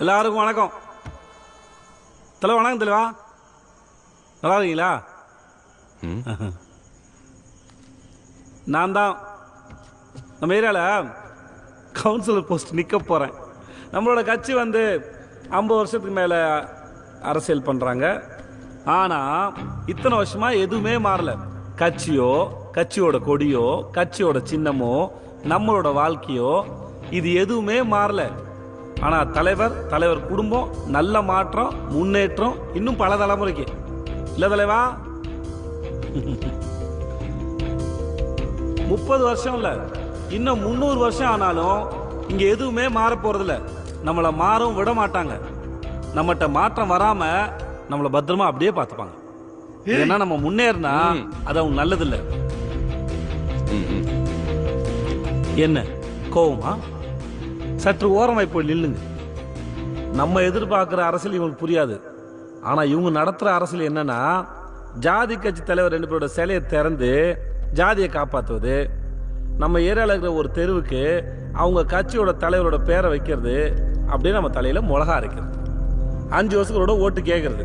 எல்லாருக்கும் வணக்கம். தலைவா வணக்கம் தலைவா நல்லா இருக்கீங்களா? நான் தான் நம்ம ஏரியாவில் கவுன்சிலர் போஸ்ட் நிற்க போகிறேன் நம்மளோட கட்சி வந்து ஐம்பது வருஷத்துக்கு மேலே அரசியல் பண்ணுறாங்க ஆனால் இத்தனை வருஷமாக எதுவுமே மாறல. கட்சியோ கட்சியோட கொடியோ கட்சியோட சின்னமோ நம்மளோட வாழ்க்கையோ இது எதுவுமே மாறல. ஆனால் தலைவர் தலைவர் குடும்பம் நல்ல மாற்றம் முன்னேற்றம் இன்னும் பல தலைமுறைக்கு. இல்லை தலைவா? முப்பது வருஷம் இல்ல. இன்னும் முந்நூறு வருஷம் ஆனாலும் இங்க எதுவுமே மாற போறதில்ல. நம்மள மாறவும் விட மாட்டாங்க. நம்மகிட்ட மாற்றம் வராம நம்மள பத்திரமா அப்படியே பார்த்துப்பாங்க. ஏன்னா நம்ம முன்னேறினா அது அவங்க நல்லதில்ல. என்ன? கோவமா? சற்று ஓரமாய் போய் நில்லுங்க. நம்ம எதிர்பார்க்குற அரசியல் இவங்களுக்கு புரியாது. ஆனால் இவங்க நடத்துகிற அரசியல் என்னன்னா ஜாதி கட்சி தலைவர் ரெண்டு பேரோட சிலையை திறந்து ஜாதியை காப்பாற்றுவது நம்ம ஏரியாவில் இருக்கிற ஒரு தெருவுக்கு அவங்க கட்சியோட தலைவரோட பேரை வைக்கிறது. அப்படியே நம்ம தலையில் மிளகா அரைக்கிறது. அஞ்சு வருஷங்களோட ஓட்டு கேட்கறது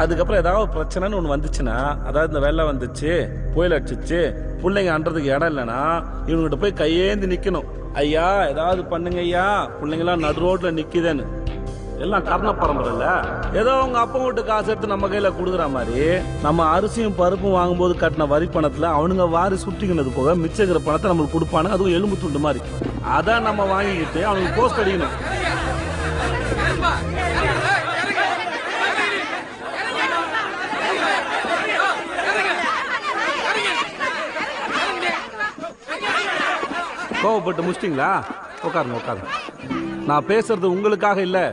அதுக்கப்புறம் ஏதாவது பிரச்சனைன்னு ஒன்று வந்துச்சுன்னா அதாவது இந்த வெள்ளம் வந்துச்சு புயல் அடிச்சிச்சு பிள்ளைங்க அன்றதுக்கு இடம் இல்லைன்னா இவங்ககிட்ட போய் கையேந்து நிற்கணும் ஐயா ஏதாவது பண்ணுங்க ஐயா பிள்ளைங்களாம் நடு ரோட்டில் நிற்கிதேன்னு எல்லாம் கர்ண பரம்பரை ஏதோ அவங்க அப்பா வீட்டு காசு எடுத்து நம்ம கையில் கொடுக்குற மாதிரி நம்ம அரிசியும் பருப்பும் வாங்கும்போது கட்டின வரி பணத்தில் அவனுங்க வாரி சுட்டிக்கினது போக மிச்சம் இருக்கிற பணத்தை நம்மளுக்கு கொடுப்பானு அதுவும் எலும்பு துண்டு மாதிரி. அதான் நம்ம வாங்கிக்கிட்டு அவனுக்கு போஸ்ட் அடிக்கணும். கோவப்பட்டு முடிச்சிட்டிங்களா உட்காருங்க உட்காருங்க. நான் பேசுறது உங்களுக்காக இல்லை.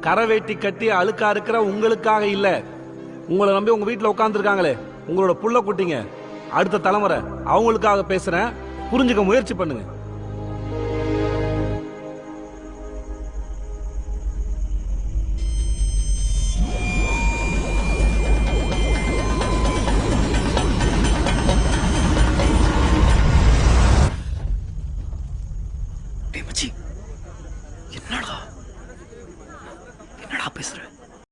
கரை வேட்டி கட்டி அழுக்கா இருக்கிற உங்களுக்காக இல்லை. உங்களை நம்பி உங்க வீட்டில் உட்காந்துருக்காங்களே உங்களோட புள்ள குட்டிங்க. அடுத்த தலைமுறை அவங்களுக்காக பேசுறேன். புரிஞ்சுக்க முயற்சி பண்ணுங்க. என்னடா? என்னடா பேசுகிறேன்